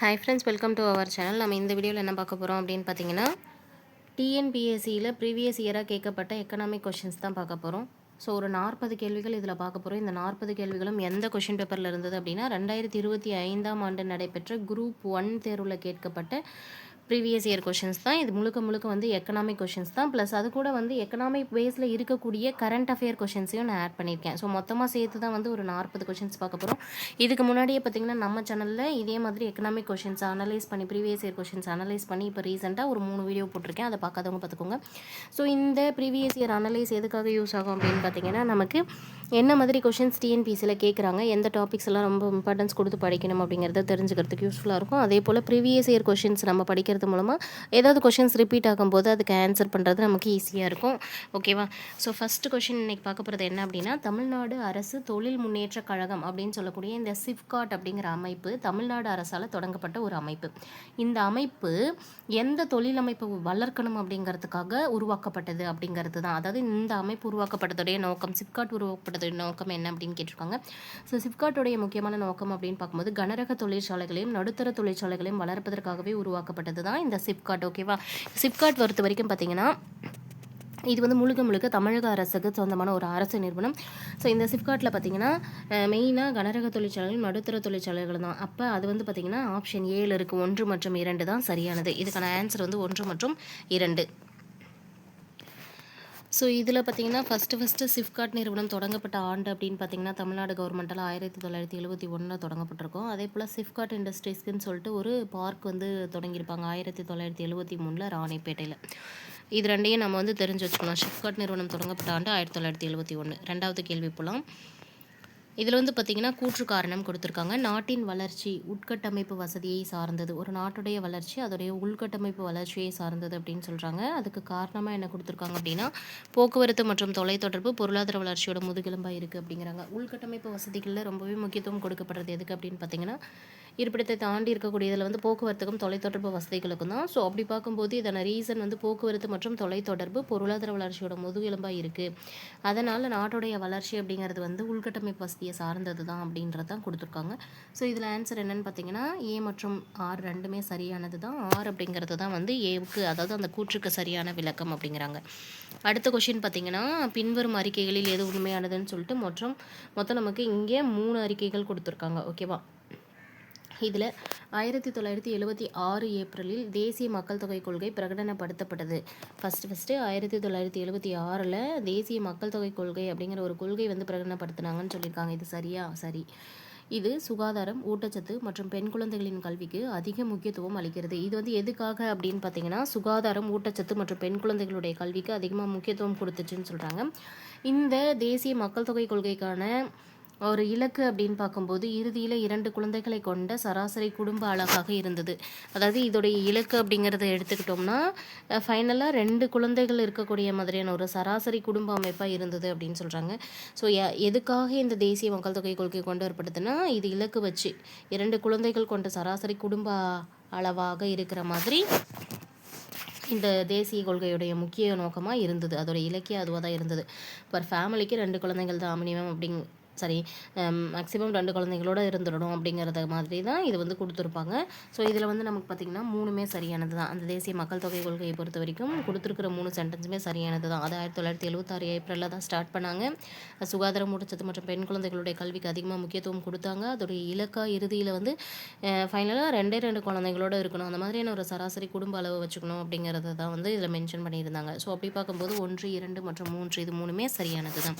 Hi friends welcome to our channel நம்ம இந்த வீடியோவில் என்ன பார்க்க போகிறோம் அப்படின்னு பார்த்தீங்கன்னா டிஎன்பிஎஸ்சியில் ப்ரீவியஸ் இயராக கேட்கப்பட்ட எக்கனாமிக் கொஷின்ஸ் தான் பார்க்க போகிறோம் ஸோ ஒரு நாற்பது கேள்விகள் இதில் பார்க்க போகிறோம் இந்த நாற்பது கேள்விகளும் எந்த கொஷின் பேப்பரில் இருந்தது அப்படின்னா ரெண்டாயிரத்தி இருபத்தி ஐந்தாம் ஆண்டு நடைபெற்ற குரூப் ஒன் தேர்வில் கேட்கப்பட்ட ப்ரீவியஸ் இயர் கொஷின்ஸ் தான். இது முழுக்க முழுக்க வந்து எக்கனாமிக் கொஷின்ஸ் தான். ப்ளஸ் அது கூட வந்து எக்கனாமிக் பேஸில் இருக்கக்கூடிய கரண்ட் அஃபேர் கொஷின்ஸையும் நான் ஆட் பண்ணியிருக்கேன். ஸோ மொத்தமாக சேர்த்து தான் வந்து ஒரு நாற்பது கொஷின்ஸ் பார்க்க போகிறோம் இதுக்கு முன்னாடியே பார்த்தீங்கன்னா நம்ம சேனலில் இதே மாதிரி எக்கனாமிக் கொஷின்ஸ் அனலைஸ் பண்ணி ப்ரீவியஸ் இயர் கொஷின்ஸ் அனலைஸ் பண்ணி இப்போ ரீசெண்டாக ஒரு மூணு வீடியோ போட்டிருக்கேன். அதை பார்க்காதவங்க பார்த்துக்கோங்க. ஸோ இந்த ப்ரீவியஸ் இயர் அனலைஸ் எதுக்காக யூஸ் ஆகும் அப்படின்னு பார்த்தீங்கன்னா நமக்கு என்ன மாதிரி கொஷின்ஸ் டிஎன்பிசியில் கேட்குறாங்க எந்த டாபிக்ஸ் எல்லாம் ரொம்ப இம்பார்ட்டன்ஸ் கொடுத்து படிக்கணும் அப்படிங்கிறத தெரிஞ்சுக்கிறதுக்கு யூஸ்ஃபுல்லாக இருக்கும். அதே போல் ப்ரீவியஸ் இயர் கொஷின்ஸ் நம்ம படிக்கிறது மூலமாக ஏதாவது கொஷின்ஸ் ரிப்பீட் ஆகும்போது அதுக்கு ஆன்சர் பண்ணுறது நமக்கு ஈஸியாக இருக்கும். ஓகேவா ஸோ ஃபஸ்ட்டு கொஷின் இன்றைக்கி பார்க்க போகிறது என்ன அப்படின்னா தமிழ்நாடு அரசு தொழில் முன்னேற்ற கழகம் அப்படின்னு சொல்லக்கூடிய இந்த சிப்காட் அப்படிங்கிற அமைப்பு தமிழ்நாடு அரசால் தொடங்கப்பட்ட ஒரு அமைப்பு. இந்த அமைப்பு எந்த தொழில் அமைப்பு வளர்க்கணும் அப்படிங்கிறதுக்காக உருவாக்கப்பட்டது அப்படிங்கிறது தான் அதாவது இந்த அமைப்பு உருவாக்கப்பட்டதுடைய நோக்கம் சிப்காட் நோக்கம் என்ன அப்படின்னு கேட்டிருக்காங்க. ஸோ சிப்காட்டோடைய முக்கியமான நோக்கம் அப்படின்னு பார்க்கும்போது கனரக தொழிற்சாலைகளையும் நடுத்தர தொழிற்சாலைகளையும் வளர்ப்பதற்காகவே உருவாக்கப்பட்டது தான் இந்த சிப்காட் ஓகேவா சிப்காட் பொறுத்த வரைக்கும் பார்த்தீங்கன்னா இது வந்து முழுக்க முழுக்க தமிழக அரசுக்கு சொந்தமான ஒரு அரசு நிறுவனம். ஸோ இந்த சிப்காட்டில் பார்த்தீங்கன்னா மெயினாக கனரக தொழிற்சாலைகள் நடுத்தர தொழிற்சாலைகள் தான். அப்போ அது வந்து பார்த்தீங்கன்னா ஆப்ஷன் ஏழு இருக்குது ஒன்று மற்றும் இரண்டு தான் சரியானது. இதுக்கான ஆன்சர் வந்து ஒன்று மற்றும் இரண்டு. ஸோ இதில் பார்த்தீங்கன்னா ஃபஸ்ட்டு ஃபஸ்ட்டு சிப்காட் நிறுவனம் தொடங்கப்பட்ட ஆண்டு அப்படின்னு பார்த்தீங்கன்னா தமிழ்நாடு கவர்மெண்ட்டால் ஆயிரத்தி தொள்ளாயிரத்தி எழுபத்தி ஒன்றில் தொடங்கப்பட்டிருக்கும். அதே போல் சிப்காட் இண்டஸ்ட்ரீஸ்க்குன்னு சொல்லிட்டு ஒரு பார்க் வந்து தொடங்கியிருப்பாங்க ஆயிரத்தி தொள்ளாயிரத்தி எழுபத்தி மூணில் ராணிப்பேட்டையில். இது ரெண்டையும் நம்ம வந்து தெரிஞ்சு வச்சுக்கணும். சிப்காட் நிறுவனம் தொடங்கப்பட்ட ஆண்டு ஆயிரத்தி தொள்ளாயிரத்தி எழுபத்தி ஒன்று ரெண்டாவது கேள்வி போகலாம் இதில் வந்து பார்த்திங்கன்னா கூற்று காரணம் கொடுத்துருக்காங்க. நாட்டின் வளர்ச்சி உட்கட்டமைப்பு வசதியை சார்ந்தது. ஒரு நாட்டுடைய வளர்ச்சி அதோடைய உள்கட்டமைப்பு வளர்ச்சியை சார்ந்தது அப்படின்னு சொல்கிறாங்க அதுக்கு காரணமாக என்ன கொடுத்துருக்காங்க அப்படின்னா போக்குவரத்து மற்றும் தொலைத்தொடர்பு பொருளாதார வளர்ச்சியோட முதுகெலும்பாக இருக்குது அப்படிங்கிறாங்க. உள்கட்டமைப்பு வசதிகளில் ரொம்பவே முக்கியத்துவம் கொடுக்கப்படுறது எதுக்கு அப்படின்னு பார்த்தீங்கன்னா இருப்பிடத்தை தாண்டி இருக்கக்கூடியதில் வந்து போக்குவரத்துக்கும் தொலைத்தொடர்பு வசதிகளுக்கும் தான். ஸோ அப்படி பார்க்கும்போது இதன ரீசன் வந்து போக்குவரத்து மற்றும் தொலைத்தொடர்பு பொருளாதார வளர்ச்சியோட முதுகெலும்பாக இருக்குது அதனால் நாட்டுடைய வளர்ச்சி அப்படிங்கிறது வந்து உள்கட்டமைப்பு வசதி வசதியை சார்ந்தது தான் அப்படின்றது தான் கொடுத்துருக்காங்க. ஸோ இதில் ஆன்சர் என்னன்னு பார்த்தீங்கன்னா ஏ மற்றும் ஆர் ரெண்டுமே சரியானது தான். ஆர் அப்படிங்கிறது தான் வந்து ஏவுக்கு அதாவது அந்த கூற்றுக்கு சரியான விளக்கம் அப்படிங்கிறாங்க. அடுத்த கொஷின் பார்த்தீங்கன்னா பின்வரும் அறிக்கைகளில் எது உண்மையானதுன்னு சொல்லிட்டு மற்றும் மொத்தம் நமக்கு இங்கே மூணு அறிக்கைகள் கொடுத்துருக்காங்க. ஓகேவா இதில் ஆயிரத்தி தொள்ளாயிரத்தி எழுபத்தி ஆறு ஏப்ரலில் தேசிய மக்கள் தொகை கொள்கை பிரகடனப்படுத்தப்பட்டது. ஃபஸ்ட்டு ஃபஸ்ட்டு ஆயிரத்தி தொள்ளாயிரத்தி எழுபத்தி ஆறில் தேசிய மக்கள் தொகை கொள்கை அப்படிங்கிற ஒரு கொள்கை வந்து பிரகடனப்படுத்தினாங்கன்னு சொல்லியிருக்காங்க. இது சரியா? சரி. இது சுகாதாரம் ஊட்டச்சத்து மற்றும் பெண் குழந்தைகளின் கல்விக்கு அதிக முக்கியத்துவம் அளிக்கிறது. இது வந்து எதுக்காக அப்படின்னு பார்த்தீங்கன்னா சுகாதாரம் ஊட்டச்சத்து மற்றும் பெண் குழந்தைகளுடைய கல்விக்கு அதிகமாக முக்கியத்துவம் கொடுத்துச்சுன்னு சொல்கிறாங்க இந்த தேசிய மக்கள் தொகை கொள்கைக்கான ஒரு இலக்கு அப்படின்னு பார்க்கும்போது இறுதியில் இரண்டு குழந்தைகளை கொண்ட சராசரி குடும்ப அழகாக இருந்தது. அதாவது இதோடைய இலக்கு அப்படிங்கிறத எடுத்துக்கிட்டோம்னா ஃபைனலாக ரெண்டு குழந்தைகள் இருக்கக்கூடிய மாதிரியான ஒரு சராசரி குடும்ப அமைப்பாக இருந்தது அப்படின்னு சொல்கிறாங்க ஸோ எதுக்காக இந்த தேசிய மக்கள் தொகை கொள்கை கொண்டு வரப்படுதுன்னா இது இலக்கு வச்சு இரண்டு குழந்தைகள் கொண்ட சராசரி குடும்ப அளவாக இருக்கிற மாதிரி இந்த தேசிய கொள்கையுடைய முக்கிய நோக்கமாக இருந்தது. அதோடய இலக்கியம் அதுவாக தான் இருந்தது பர் ஃபேமிலிக்கு ரெண்டு குழந்தைகள் தான் மினிமம் அப்படிங் சாரி மேக்ஸிமம் ரெண்டு குழந்தைங்களோட இருந்துடணும் அப்படிங்கிறத மாதிரி தான் இது வந்து கொடுத்துருப்பாங்க. ஸோ இதில் வந்து நமக்கு பார்த்திங்கன்னா மூணுமே சரியானது தான் அந்த தேசிய மக்கள் தொகை கொள்கையை பொறுத்த வரைக்கும் கொடுத்துருக்கிற மூணு சென்டென்ஸுமே சரியானது தான் அது ஆயிரத்தி தொள்ளாயிரத்தி எழுபத்தாறு ஏப்ரலில் தான் ஸ்டார்ட் பண்ணாங்க. சுகாதாரம் ஊட்டச்சத்து மற்றும் பெண் குழந்தைகளுடைய கல்விக்கு அதிகமாக முக்கியத்துவம் கொடுத்தாங்க. அதோடைய இலக்கா இறுதியில் வந்து ஃபைனலாக ரெண்டே ரெண்டு குழந்தைங்களோட இருக்கணும். அந்த மாதிரியான ஒரு சராசரி குடும்ப அளவு வச்சுக்கணும் அப்படிங்கிறத தான் வந்து இதில் மென்ஷன் பண்ணியிருந்தாங்க. ஸோ அப்படி பார்க்கும்போது ஒன்று இரண்டு மற்றும் மூன்று இது மூணுமே சரியானது தான்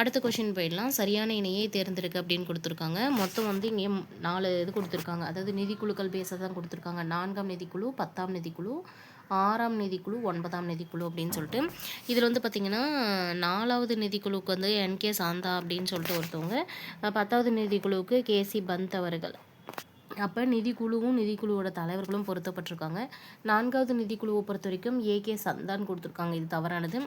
அடுத்த கொஷின் போயிடலாம். சரியான இணையை தேர்ந்தெடுக்க அப்படின்னு கொடுத்துருக்காங்க. மொத்தம் வந்து இங்கே நாலு இது கொடுத்துருக்காங்க. அதாவது நிதிக்குழுக்கள் பேச தான் கொடுத்துருக்காங்க. நான்காம் நிதிக்குழு பத்தாம் நிதிக்குழு ஆறாம் நிதிக்குழு ஒன்பதாம் நிதிக்குழு அப்படின்னு சொல்லிட்டு. இதில் வந்து பார்த்திங்கன்னா நாலாவது நிதிக்குழுவுக்கு வந்து என்கே சாந்தா அப்படின்னு சொல்லிட்டு ஒருத்தவங்க பத்தாவது நிதிக்குழுவுக்கு கேசி பந்த் அவர்கள். அப்போ நிதிக்குழுவும் நிதிக்குழுவோட தலைவர்களும் பொருத்தப்பட்டிருக்காங்க. நான்காவது நிதிக்குழுவை பொறுத்த வரைக்கும் ஏகே சந்தான் கொடுத்துருக்காங்க. இது தவறானது.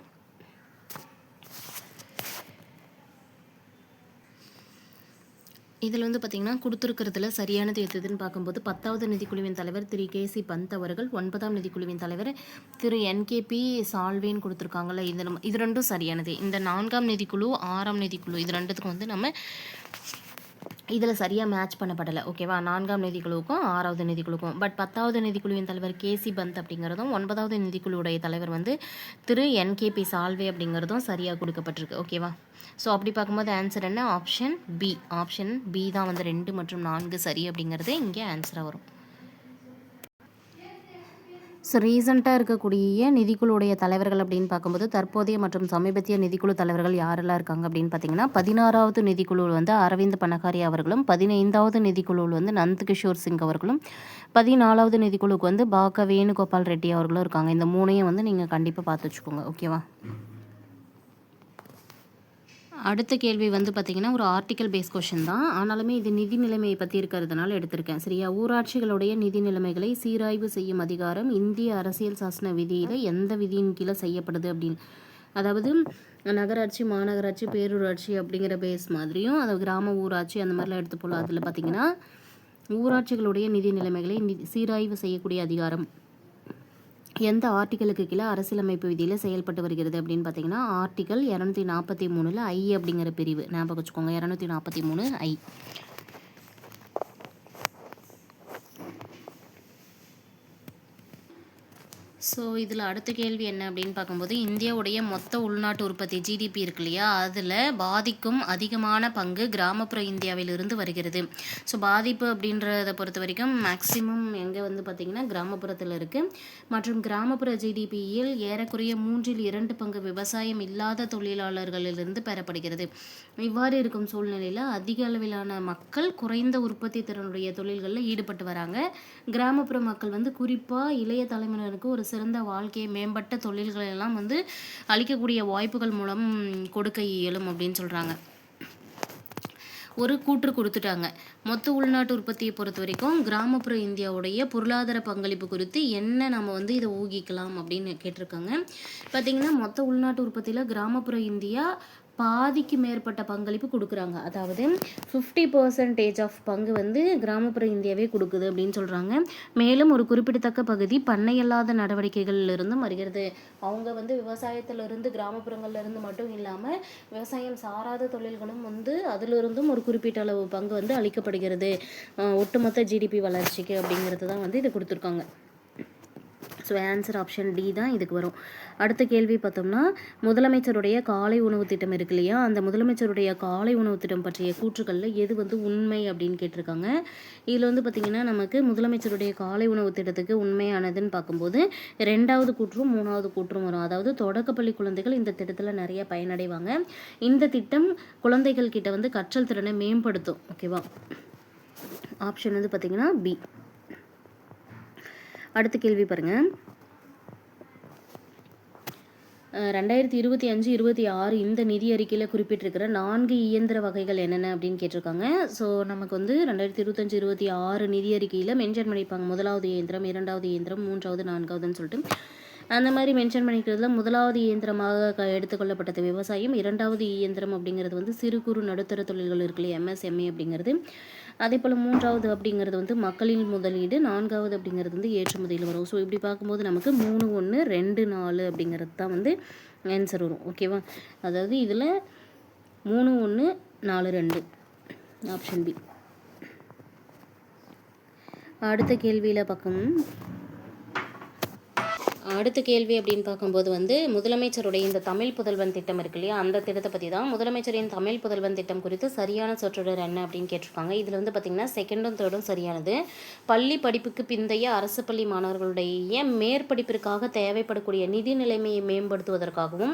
இதில் வந்து பார்த்திங்கன்னா கொடுத்துருக்கிறதுல சரியானது எதுன்னு பார்க்கும்போது பத்தாவது நிதிக்குழுவின் தலைவர் திரு. கே. சி. பந்த் அவர்கள் ஒன்பதாம் நிதிக்குழுவின் தலைவர் திரு. என்கேபி சால்வேன்னு கொடுத்துருக்காங்கல்ல இது நம்ம இது ரெண்டும் சரியானது. இந்த நான்காம் நிதிக்குழு ஆறாம் நிதிக்குழு இது ரெண்டுத்துக்கும் வந்து நம்ம இதில் சரியாக மேட்ச் பண்ணப்படலை. ஓகேவா நான்காம் நிதிக்குழுவுக்கும் ஆறாவது நிதிக்குழுக்கும் பட் பத்தாவது நிதிக்குழுவின் தலைவர் கேசி பந்த் அப்படிங்கிறதும் ஒன்பதாவது நிதிக்குழுவுடைய தலைவர் வந்து திரு என்கேபி சால்வே அப்படிங்கிறதும் சரியாக கொடுக்கப்பட்டிருக்கு. ஓகேவா ஸோ அப்படி பார்க்கும்போது ஆன்சர் என்ன? ஆப்ஷன் பி ஆப்ஷன் பி தான் வந்து ரெண்டு மற்றும் நான்கு சரி அப்படிங்கிறது இங்கே ஆன்சராக வரும். ஸோ ரீசெண்டாக இருக்கக்கூடிய நிதிக்குழுடைய தலைவர்கள் அப்படின்னு பார்க்கும்போது தற்போதைய மற்றும் சமீபத்திய நிதிக்குழு தலைவர்கள் யாரெல்லாம் இருக்காங்க அப்படின்னு பார்த்தீங்கன்னா பதினாறாவது நிதிக்குழுவில் வந்து அரவிந்த் பனகாரி அவர்களும் பதினைந்தாவது நிதிக்குழுவில் வந்து நந்த்கிஷோர் சிங் அவர்களும் பதினாலாவது நிதிக்குழுவுக்கு வந்து பாக்க வேணுகோபால் ரெட்டி அவர்களும் இருக்காங்க. இந்த மூணையும் வந்து நீங்கள் கண்டிப்பாக பார்த்து வச்சுக்கோங்க. ஓகேவா? அடுத்த கேள்வி வந்து பார்த்திங்கன்னா ஒரு ஆர்டிக்கல் பேஸ் கொஷின் தான். ஆனாலுமே இது நிதி நிலைமையை பற்றி இருக்கிறதுனால எடுத்திருக்கேன். சரியா? ஊராட்சிகளுடைய நிதி நிலைமைகளை சீராய்வு செய்யும் அதிகாரம் இந்திய அரசியல் சாசன விதியில் எந்த விதியின் கீழே செய்யப்படுது அப்படின்னு. அதாவது நகராட்சி மாநகராட்சி பேரூராட்சி அப்படிங்கிற பேஸ் மாதிரியும் அது கிராம ஊராட்சி அந்த மாதிரிலாம் எடுத்து போகலாம் அதில் பார்த்திங்கன்னா ஊராட்சிகளுடைய நிதி நிலைமைகளை நிதி சீராய்வு செய்யக்கூடிய அதிகாரம் எந்த ஆர்டிக்கலுக்கு கீழே அரசியலமைப்பு விதியில் செயல்பட்டு வருகிறது அப்படின்னு பார்த்தீங்கன்னா ஆர்டிக்கல் இரநூத்தி நாற்பத்தி மூணில் ஐ அப்படிங்கிற பிரிவு. ஞாபகம் வச்சுக்கோங்க இரநூத்தி நாற்பத்தி மூணு ஐ ஸோ இதில் அடுத்த கேள்வி என்ன அப்படின்னு பார்க்கும்போது இந்தியாவுடைய மொத்த உள்நாட்டு உற்பத்தி ஜிடிபி இருக்கு இல்லையா? அதில் பாதிக்கும் அதிகமான பங்கு கிராமப்புற இந்தியாவிலிருந்து வருகிறது. ஸோ பாதிப்பு அப்படின்றத பொறுத்த வரைக்கும் மேக்சிமம் எங்கே வந்து பார்த்திங்கன்னா கிராமப்புறத்தில் இருக்குது மற்றும் கிராமப்புற ஜிடிபியில் ஏறக்குறைய மூன்றில் இரண்டு பங்கு விவசாயம் இல்லாத தொழிலாளர்களிலிருந்து பெறப்படுகிறது. இவ்வாறு இருக்கும் சூழ்நிலையில் அதிக அளவிலான மக்கள் குறைந்த உற்பத்தி திறனுடைய தொழில்களில் ஈடுபட்டு வராங்க. கிராமப்புற மக்கள் வந்து குறிப்பாக இளைய தலைமுறையினருக்கு ஒரு சிறந்த வாழ்க்கையை மேம்பட்ட தொழில்களை எல்லாம் வந்து அளிக்கக்கூடிய வாய்ப்புகள் மூலம் கொடுக்க இயலும் அப்படின்னு சொல்கிறாங்க ஒரு கூற்று கொடுத்துட்டாங்க. மொத்த உள்நாட்டு உற்பத்தியை பொறுத்த வரைக்கும் கிராமப்புற இந்தியாவுடைய பொருளாதார பங்களிப்பு குறித்து என்ன நம்ம வந்து இதை ஊகிக்கலாம் அப்படின்னு கேட்டிருக்காங்க. பார்த்தீங்கன்னா மொத்த உள்நாட்டு உற்பத்தியில் கிராமப்புற இந்தியா பாதிக்கு மேற்பட்ட பங்களிப்பு கொடுக்குறாங்க. அதாவது ஃபிஃப்டி பர்சன்டேஜ் ஆஃப் பங்கு வந்து கிராமப்புற இந்தியாவே கொடுக்குது அப்படின்னு சொல்கிறாங்க மேலும் ஒரு குறிப்பிடத்தக்க பகுதி பண்ணையல்லாத நடவடிக்கைகளிலிருந்தும் வருகிறது. அவங்க வந்து விவசாயத்திலிருந்து கிராமப்புறங்கள்லேருந்து மட்டும் இல்லாமல் விவசாயம் சாராத தொழில்களும் வந்து அதிலிருந்தும் ஒரு குறிப்பிட்ட அளவு பங்கு வந்து அளிக்கப்படுகிறது. ஒட்டுமொத்த ஜிடிபி வளர்ச்சிக்கு அப்படிங்கிறது தான் வந்து இது கொடுத்துருக்காங்க. ஸோ ஆன்சர் ஆப்ஷன் டி தான் இதுக்கு வரும். அடுத்த கேள்வி பார்த்தோம்னா முதலமைச்சருடைய காலை உணவு திட்டம் இருக்கு இல்லையா? அந்த முதலமைச்சருடைய காலை உணவு திட்டம் பற்றிய கூற்றுக்களில் எது வந்து உண்மை அப்படின்னு கேட்டிருக்காங்க. இதில் வந்து பார்த்திங்கன்னா நமக்கு முதலமைச்சருடைய காலை உணவு திட்டத்துக்கு உண்மையானதுன்னு பார்க்கும்போது ரெண்டாவது கூற்றும் மூணாவது கூற்றும் வரும். அதாவது தொடக்கப்பள்ளி குழந்தைகள் இந்த திட்டத்தில் நிறைய பயனடைவாங்க. இந்த திட்டம் குழந்தைகள் கிட்ட வந்து கற்றல் திறனை மேம்படுத்தும். ஓகேவா? ஆப்ஷன் வந்து பார்த்திங்கன்னா பி அடுத்த கேள்வி பாருங்க. ரெண்டாயிரத்தி இருபத்தி அஞ்சு இருபத்தி ஆறு இந்த நிதி அறிக்கையில் குறிப்பிட்டிருக்கிற நான்கு இயந்திர வகைகள் என்னென்ன அப்படின்னு கேட்டிருக்காங்க. ஸோ நமக்கு வந்து ரெண்டாயிரத்தி இருபத்தஞ்சு இருபத்தி ஆறு நிதி அறிக்கையில் மென்ஷன் பண்ணியிருப்பாங்க. முதலாவது இயந்திரம் இரண்டாவது இயந்திரம் மூன்றாவது நான்காவதுன்னு சொல்லிட்டு. அந்த மாதிரி மென்ஷன் பண்ணிக்கிறதுல முதலாவது இயந்திரமாக க எடுத்துக்கொள்ளப்பட்டது விவசாயம் இரண்டாவது இயந்திரம் அப்படிங்கிறது வந்து சிறு குறு நடுத்தர தொழில்கள் இருக்கு இல்லையா? எம்எஸ்எம்ஏ அப்படிங்கிறது. அதே போல் மூன்றாவது அப்படிங்கிறது வந்து மக்களின் முதலீடு நான்காவது அப்படிங்கிறது வந்து ஏற்றுமதியில் வரும் ஸோ இப்படி பார்க்கும்போது நமக்கு மூணு ஒன்று ரெண்டு நாலு அப்படிங்கிறது தான் வந்து ஆன்சர் வரும். ஓகேவா அதாவது இதில் மூணு ஒன்று நாலு ரெண்டு. ஆப்ஷன் பி அடுத்த கேள்வியில் பக்கம் அடுத்த கேள்வி அப்படின்னு பார்க்கும்போது வந்து முதலமைச்சருடைய இந்த தமிழ் புதல்வன் திட்டம் இருக்கு இல்லையா? அந்த திட்டத்தை பற்றி தான் முதலமைச்சரின் தமிழ் புதல்வன் திட்டம் குறித்து சரியான சொற்றொடர் என்ன அப்படின்னு கேட்டிருக்காங்க. இதில் வந்து பார்த்திங்கன்னா செகண்டும் தேர்டும் சரியானது. பள்ளி படிப்புக்கு பிந்தைய அரசு பள்ளி மாணவர்களுடைய மேற்படிப்பிற்காக தேவைப்படக்கூடிய நிதி நிலைமையை மேம்படுத்துவதற்காகவும்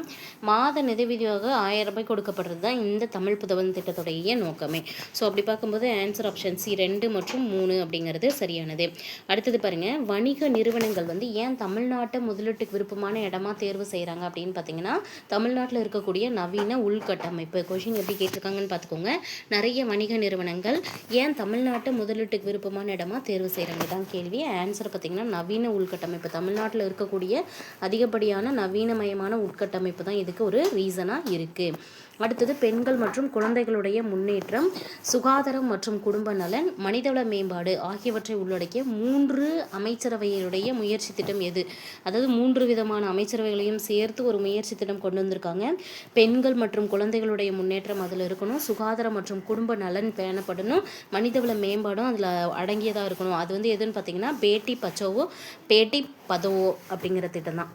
மாத நிதிவிதியாக ஆயிரம் ரூபாய் கொடுக்கப்படுறது தான் இந்த தமிழ் புதல்வன் திட்டத்துடைய நோக்கமே. ஸோ அப்படி பார்க்கும்போது ஆன்சர் ஆப்ஷன் சி ரெண்டு மற்றும் மூணு அப்படிங்கிறது சரியானது. அடுத்தது பாருங்கள் வணிக நிறுவனங்கள் வந்து ஏன் தமிழ்நாட்டை முதலீட்டுக்கு விருப்பமான இடமா தேர்வு செய்கிறாங்க அப்படின்னு பார்த்தீங்கன்னா தமிழ்நாட்டில் இருக்கக்கூடிய நவீன உள்கட்டமைப்பு கொஷின் எப்படி கேட்டிருக்காங்கன்னு பார்த்துக்கோங்க நிறைய வணிக நிறுவனங்கள் ஏன் தமிழ்நாட்டை முதலீட்டுக்கு விருப்பமான இடமா தேர்வு செய்கிறாங்க தான் கேள்வி ஆன்சர் பார்த்தீங்கன்னா நவீன உள்கட்டமைப்பு தமிழ்நாட்டில் இருக்கக்கூடிய அதிகப்படியான நவீனமயமான உட்கட்டமைப்பு தான் இதுக்கு ஒரு ரீசனாக இருக்குது அடுத்தது பெண்கள் மற்றும் குழந்தைகளுடைய முன்னேற்றம் சுகாதாரம் மற்றும் குடும்ப நலன் மனிதவள மேம்பாடு ஆகியவற்றை உள்ளடக்கிய மூன்று அமைச்சரவையினுடைய முயற்சி திட்டம் எது? அதாவது மூன்று விதமான அமைச்சரவைகளையும் சேர்த்து ஒரு முயற்சி திட்டம் கொண்டு வந்திருக்காங்க. பெண்கள் மற்றும் குழந்தைகளுடைய முன்னேற்றம் அதில் இருக்கணும். சுகாதாரம் மற்றும் குடும்ப நலன் பேணப்படணும். மனிதவள மேம்பாடும் அதில் அடங்கியதாக இருக்கணும். அது வந்து எதுன்னு பார்த்தீங்கன்னா பேட்டி பச்சோவோ பேட்டி பதவோ அப்படிங்கிற திட்டம் தான்.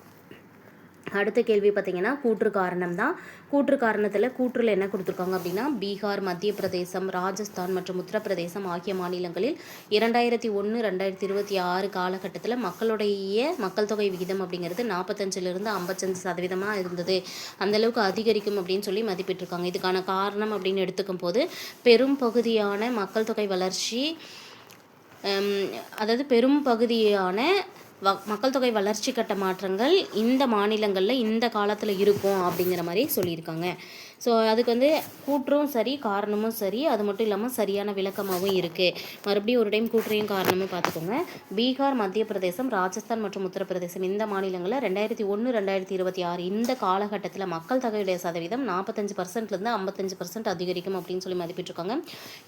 அடுத்த கேள்வி பார்த்தீங்கன்னா கூற்று காரணம் தான். கூற்று காரணத்தில் கூற்றில் என்ன கொடுத்துருக்காங்க அப்படின்னா பீகார் மத்திய பிரதேசம் ராஜஸ்தான் மற்றும் உத்தரப்பிரதேசம் ஆகிய மாநிலங்களில் இரண்டாயிரத்தி ஒன்று ரெண்டாயிரத்தி இருபத்தி ஆறு காலகட்டத்தில் மக்களுடைய மக்கள் தொகை விகிதம் அப்படிங்கிறது நாற்பத்தஞ்சிலிருந்து ஐம்பத்தஞ்சு சதவீதமாக இருந்தது. அந்தளவுக்கு அதிகரிக்கும் அப்படின்னு சொல்லி மதிப்பிட்டிருக்காங்க. இதுக்கான காரணம் அப்படின்னு எடுத்துக்கும் போது பெரும் பகுதியான மக்கள் தொகை வளர்ச்சி அதாவது பெரும் பகுதியான மக்கள் தொகை வளர்ச்சி கட்ட மாற்றங்கள் இந்த மாநிலங்களில் இந்த காலத்தில் இருக்கும் அப்படிங்கிற மாதிரி சொல்லியிருக்காங்க. ஸோ அதுக்கு வந்து கூற்றும் சரி காரணமும் சரி. அது மட்டும் இல்லாமல் சரியான விளக்கமாகவும் இருக்குது மறுபடியும் ஒரு டைம் கூற்றையும் காரணமும் பார்த்துக்கோங்க பீகார் மத்திய பிரதேசம் ராஜஸ்தான் மற்றும் உத்தரப்பிரதேசம் இந்த மாநிலங்களில் ரெண்டாயிரத்தி ஒன்று ரெண்டாயிரத்தி இருபத்தி ஆறு இந்த காலகட்டத்தில் மக்கள் தொகையுடைய சதவீதம் நாற்பத்தஞ்சு பர்சன்ட்லேருந்து ஐம்பத்தஞ்சு பர்சன்ட் அதிகரிக்கும் அப்படின்னு சொல்லி மதிப்பிட்டிருக்காங்க.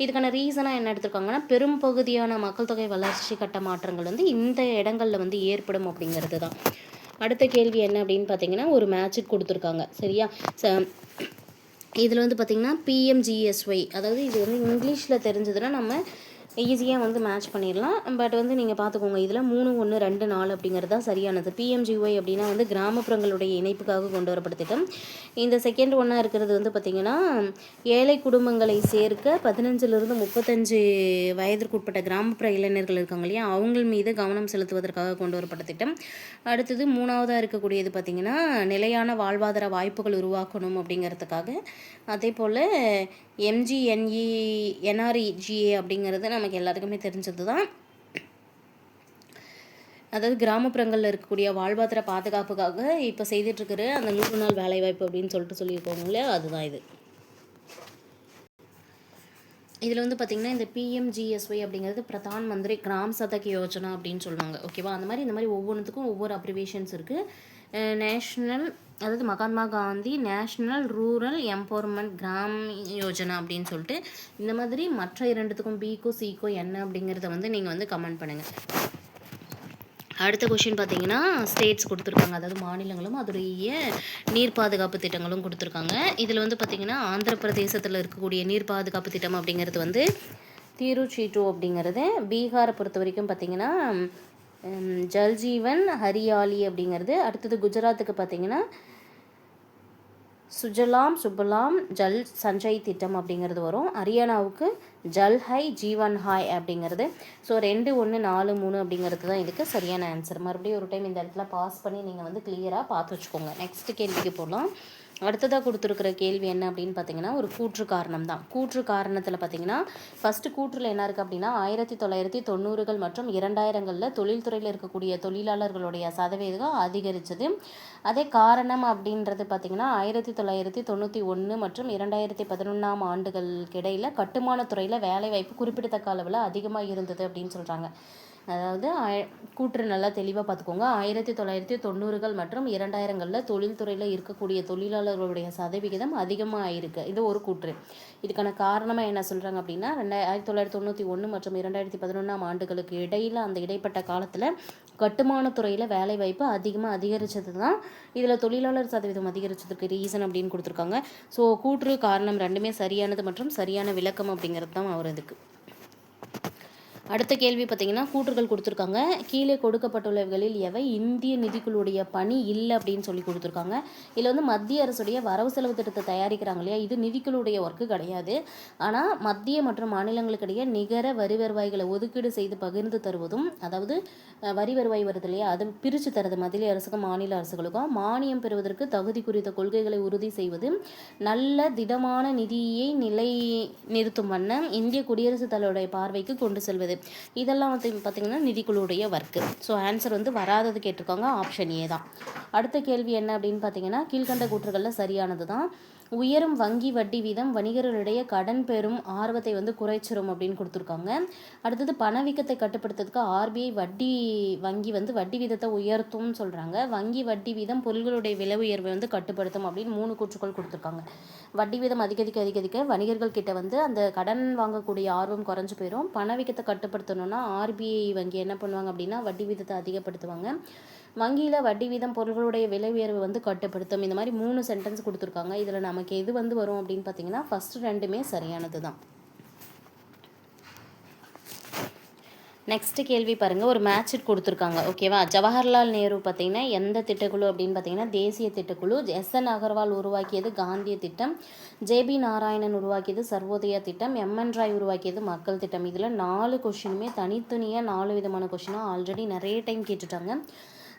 இதுக்கான ரீசனாக என்ன எடுத்திருக்காங்கன்னா பெரும் பகுதியான மக்கள் தொகை வளர்ச்சி கட்ட மாற்றங்கள் வந்து இந்த இடங்களில் வந்து ஏற்படும் அப்படிங்கிறது தான் அடுத்த கேள்வி என்ன அப்படின்னு பார்த்தீங்கன்னா ஒரு மேட்சுக்கு கொடுத்துருக்காங்க. சரியா? ச இதில் வந்து பார்த்திங்கன்னா பிஎம்ஜிஎஸ்ஒய் அதாவது இது வந்து இங்கிலீஷில் தெரிஞ்சதுன்னா நம்ம ஈஸியாக வந்து மேட்ச் பண்ணிடலாம் பட் வந்து நீங்கள் பார்த்துக்கோங்க இதில் மூணு ஒன்று ரெண்டு நாலு அப்படிங்கிறது தான் சரியானது. பிஎம்ஜிஒய் அப்படின்னா வந்து கிராமப்புறங்களுடைய இணைப்புக்காக கொண்டு வரப்பட்ட திட்டம் இந்த செகண்ட் ஒன்னாக இருக்கிறது வந்து பார்த்திங்கன்னா ஏழை குடும்பங்களை சேர்க்க பதினஞ்சிலிருந்து முப்பத்தஞ்சு வயதிற்குட்பட்ட கிராமப்புற இளைஞர்கள் இருக்காங்க இல்லையா? அவங்கள் மீது கவனம் செலுத்துவதற்காக கொண்டு வரப்பட்ட திட்டம் அடுத்தது மூணாவதாக இருக்கக்கூடியது பார்த்திங்கன்னா நிலையான வாழ்வாதார வாய்ப்புகள் உருவாக்கணும் அப்படிங்கிறதுக்காக. அதே போல் எம்ஜிஎன்இ என்ஆர்இஜிஏ அப்படிங்கிறது நமக்கு எல்லாத்துக்குமே தெரிஞ்சது தான் அதாவது கிராமப்புறங்களில் இருக்கக்கூடிய வாழ்வாதார பாதுகாப்புக்காக இப்போ செய்துட்ருக்கிற அந்த நூறு நாள் வேலைவாய்ப்பு அப்படின்னு சொல்லிட்டு சொல்லியிருக்கோங்களே அதுதான் இது. இதில் வந்து பார்த்திங்கன்னா இந்த பிஎம்ஜிஎஸ்ஒய் அப்படிங்கிறது பிரதான் மந்திரி கிராம் சதக் யோஜனா அப்படின்னு சொல்லுவாங்க. ஓகேவா? அந்த மாதிரி இந்த மாதிரி ஒவ்வொன்றுத்துக்கும் ஒவ்வொரு அப்ரிவேஷன்ஸ் இருக்குது நேஷ்னல் அதாவது Mahatma Gandhi national rural empowerment Gram Yojana அப்படின்னு சொல்லிட்டு இந்த மாதிரி மற்ற இரண்டுத்துக்கும் பிக்கோ சிக்கோ என்ன அப்படிங்கிறத வந்து நீங்கள் வந்து கமெண்ட் பண்ணுங்கள் அடுத்த கொஷின் பார்த்தீங்கன்னா ஸ்டேட்ஸ் கொடுத்துருக்காங்க. அதாவது மாநிலங்களும் அதோடைய நீர் பாதுகாப்பு திட்டங்களும் கொடுத்துருக்காங்க. இதில் வந்து பார்த்திங்கன்னா ஆந்திர பிரதேசத்தில் இருக்கக்கூடிய நீர் பாதுகாப்பு திட்டம் அப்படிங்கிறது வந்து தீருச்சீட்டு அப்படிங்கிறது. பீகாரை பொறுத்த வரைக்கும் பார்த்திங்கன்னா ஜல்ஜீவன் ஹரியாலி அப்படிங்கிறது. அடுத்தது குஜராத்துக்கு பார்த்தீங்கன்னா சுஜலாம் சுபலாம் ஜல் சஞ்சய் திட்டம் அப்படிங்கிறது வரும். ஹரியானாவுக்கு ஜல் ஹை ஜீவன் ஹாய் அப்படிங்கிறது. ஸோ ரெண்டு ஒன்று நாலு மூணு அப்படிங்கிறது தான் இதுக்கு சரியான ஆன்சர் மறுபடியும் ஒரு டைம் இந்த இடத்துல பாஸ் பண்ணி நீங்கள் வந்து கிளியராக பார்த்து வச்சுக்கோங்க. நெக்ஸ்ட் கேள்விக்கு போகலாம் அடுத்ததாக கொடுத்துருக்குற கேள்வி என்ன அப்படின்னு பார்த்தீங்கன்னா ஒரு கூற்று காரணம் தான் கூற்று காரணத்தில் பார்த்தீங்கன்னா ஃபஸ்ட்டு கூற்றில் என்ன இருக்குது அப்படின்னா ஆயிரத்தி தொள்ளாயிரத்தி தொண்ணூறுகள் மற்றும் இரண்டாயிரங்களில் தொழில்துறையில் இருக்கக்கூடிய தொழிலாளர்களுடைய சதவீதம் அதிகரித்தது அதே காரணம் அப்படின்றது பார்த்திங்கன்னா ஆயிரத்தி தொள்ளாயிரத்தி தொண்ணூற்றி ஒன்று மற்றும் இரண்டாயிரத்தி பதினொன்றாம் ஆண்டுகளுக்கு இடையில் கட்டுமானத்துறையில் வேலைவாய்ப்பு குறிப்பிடத்தக்க அளவில் அதிகமாக இருந்தது அப்படின்னு சொல்கிறாங்க அதாவது ஆய கூற்று நல்லா தெளிவாக பார்த்துக்கோங்க. ஆயிரத்தி தொள்ளாயிரத்தி தொண்ணூறுகள் மற்றும் இரண்டாயிரங்களில் தொழில்துறையில் இருக்கக்கூடிய தொழிலாளர்களுடைய சதவிகிதம் அதிகமாக ஆயிருக்கு இது ஒரு கூற்று. இதுக்கான காரணமாக என்ன சொல்கிறாங்க அப்படின்னா ரெண்டாயிரத்தி ஆயிரத்தி தொள்ளாயிரத்தி தொண்ணூற்றி ஒன்று மற்றும் இரண்டாயிரத்தி பதினொன்றாம் ஆண்டுகளுக்கு இடையில் அந்த இடைப்பட்ட காலத்தில் கட்டுமானத்துறையில் வேலைவாய்ப்பு அதிகமாக அதிகரித்தது தான் இதில் தொழிலாளர் சதவீதம் அதிகரித்ததுக்கு ரீசன் அப்படின்னு கொடுத்துருக்காங்க. ஸோ கூற்று காரணம் ரெண்டுமே சரியானது மற்றும் சரியான விளக்கம் அப்படிங்கிறது தான் அவர் இதுக்கு அடுத்த கேள்வி பார்த்தீங்கன்னா கூற்றுகள் கொடுத்துருக்காங்க. கீழே கொடுக்கப்பட்டுள்ளவர்களில் எவை? இந்திய நிதிக்குழுடைய பணி இல்லை அப்படின்னு சொல்லி கொடுத்துருக்காங்க. இதில் வந்து மத்திய அரசுடைய வரவு செலவு திட்டத்தை தயாரிக்கிறாங்க இல்லையா? இது நிதிக்குழுடைய ஒர்க்கு கிடையாது. ஆனால் மத்திய மற்றும் மாநிலங்களுக்கிடையே நிகர வரி வருவாய்களை ஒதுக்கீடு செய்து பகிர்ந்து தருவதும் அதாவது வரி வருவாய் வருது இல்லையா? அது பிரித்து தரது மத்திய அரசுக்கும் மாநில அரசுகளுக்கும். மானியம் பெறுவதற்கு தகுதி குறித்த கொள்கைகளை உறுதி செய்வது நல்ல திடமான நிதியை நிலை நிறுத்தும் வண்ணம் இந்திய குடியரசுத் தலைவருடைய பார்வைக்கு கொண்டு செல்வது. இதெல்லாம் வந்து பார்த்திங்கன்னா நிதிக்குழுவுடைய ஒர்க்கு ஸோ ஆன்சர் வந்து வராதது கேட்டிருக்காங்க ஆப்ஷன் ஏ தான். அடுத்த கேள்வி என்ன அப்படின்னு பார்த்தீங்கன்னா கீழ்கண்ட கூற்றுகளில் சரியானது தான் உயரும் வங்கி வட்டி வீதம் வணிகர்களிடையே கடன் பெறும் ஆர்வத்தை வந்து குறைச்சிரும் அப்படின்னு கொடுத்துருக்காங்க. அடுத்தது பணவீக்கத்தை கட்டுப்படுத்துறதுக்கு ஆர்பிஐ வட்டி வங்கி வந்து வட்டி வீதத்தை உயர்த்தும்னு சொல்கிறாங்க வங்கி வட்டி வீதம் பொருள்களுடைய விலை உயர்வை வந்து கட்டுப்படுத்தும் அப்படின்னு மூணு கூற்றுக்கள் கொடுத்துருக்காங்க. வட்டி வீதம் அதிகரிக்க அதிகரிக்க வணிகர்கள் கிட்ட வந்து அந்த கடன் வாங்கக்கூடிய ஆர்வம் குறைஞ்சு போயிடும் பணவீக்கத்தை கட்டுப்படுத்தணும்னா ஆர்பிஐ வங்கி என்ன பண்ணுவாங்க அப்படின்னா வட்டி வீதத்தை அதிகப்படுத்துவாங்க. வங்கியில் வட்டி வீதம் பொருள்களுடைய விலை உயர்வு வந்து கட்டுப்படுத்தும். இந்த மாதிரி மூணு சென்டென்ஸ் கொடுத்துருக்காங்க. இதில் நமக்கு எது வந்து வரும் அப்படின்னு பார்த்தீங்கன்னா ஃபஸ்ட்டு ரெண்டுமே சரியானது தான் நெக்ஸ்ட் கேள்வி பாருங்கள் ஒரு மேட்ச் கொடுத்துருக்காங்க. ஓகேவா ஜவஹர்லால் நேரு பார்த்தீங்கன்னா எந்த திட்டக்குழு அப்படின்னு பார்த்தீங்கன்னா தேசிய திட்டக்குழு. எஸ் என் அகர்வால் உருவாக்கியது காந்திய திட்டம். ஜேபி நாராயணன் உருவாக்கியது சர்வோதயா திட்டம். எம்என் ராய் உருவாக்கியது மக்கள் திட்டம். இதில் நாலு கொஷினுமே தனித்தனியாக நாலு விதமான கொஷினாக ஆல்ரெடி நிறைய டைம் கேட்டுட்டாங்க.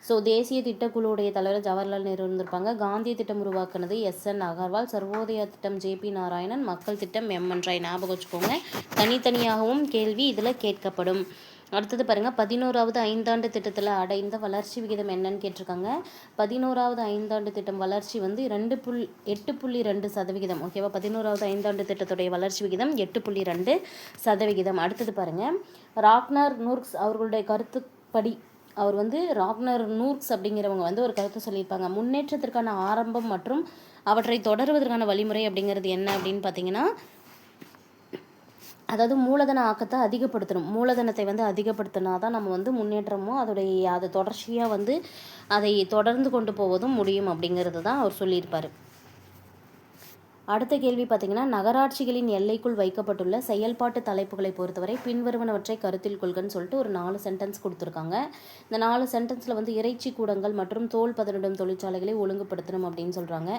ஸோ தேசிய திட்டக்குழுவுடைய தலைவர் ஜவஹர்லால் நேரு இருந்திருப்பாங்க. காந்திய திட்டம் உருவாக்குனது எஸ் என் அகர்வால் சர்வோதயா திட்டம் ஜேபி நாராயணன் மக்கள் திட்டம் எம்என் ராய். ஞாபகம் வச்சுக்கோங்க. தனித்தனியாகவும் கேள்வி இதில் கேட்கப்படும். அடுத்தது பாருங்கள் பதினோராவது ஐந்தாண்டு திட்டத்தில் அடைந்த வளர்ச்சி விகிதம் என்னன்னு கேட்டிருக்காங்க. பதினோராவது ஐந்தாண்டு திட்டம் வளர்ச்சி வந்து ரெண்டு புல் எட்டு புள்ளி ரெண்டு சதவிகிதம். ஓகேவா பதினோராவது ஐந்தாண்டு திட்டத்துடைய வளர்ச்சி விகிதம் எட்டு புள்ளி ரெண்டு சதவிகிதம். அடுத்தது பாருங்கள் ராக்னர் நூர்க்ஸ் அவர்களுடைய கருத்துப்படி அவர் வந்து ராக்னர் நூர்க்ஸ் அப்படிங்கிறவங்க வந்து ஒரு கருத்தை சொல்லியிருப்பாங்க. முன்னேற்றத்திற்கான ஆரம்பம் மற்றும் அவற்றை தொடர்வதற்கான வழிமுறை அப்படிங்கிறது என்ன அப்படின்னு பார்த்தீங்கன்னா அதாவது மூலதன ஆக்கத்தை அதிகப்படுத்தணும். மூலதனத்தை வந்து அதிகப்படுத்தினா தான் நம்ம வந்து முன்னேற்றமும் அதோடைய அதை தொடர்ச்சியாக வந்து அதை தொடர்ந்து கொண்டு போவதும் முடியும் அப்படிங்கிறது தான் அவர் சொல்லியிருப்பார். அடுத்த கேள்வி பார்த்தீங்கன்னா நகராட்சிகளின் எல்லைக்குள் வைக்கப்பட்டுள்ள செயல்பாட்டு தலைப்புகளை பொறுத்தவரை பின்வருவனவற்றை கருத்தில் கொள்கன்னு சொல்லிட்டு ஒரு நாலு சென்டென்ஸ் கொடுத்துருக்காங்க. இந்த நாலு சென்டென்ஸில் வந்து இறைச்சி கூடங்கள் மற்றும் தோல் பதனிடும் தொழிற்சாலைகளை ஒழுங்குபடுத்தணும் அப்படின்னு சொல்கிறாங்க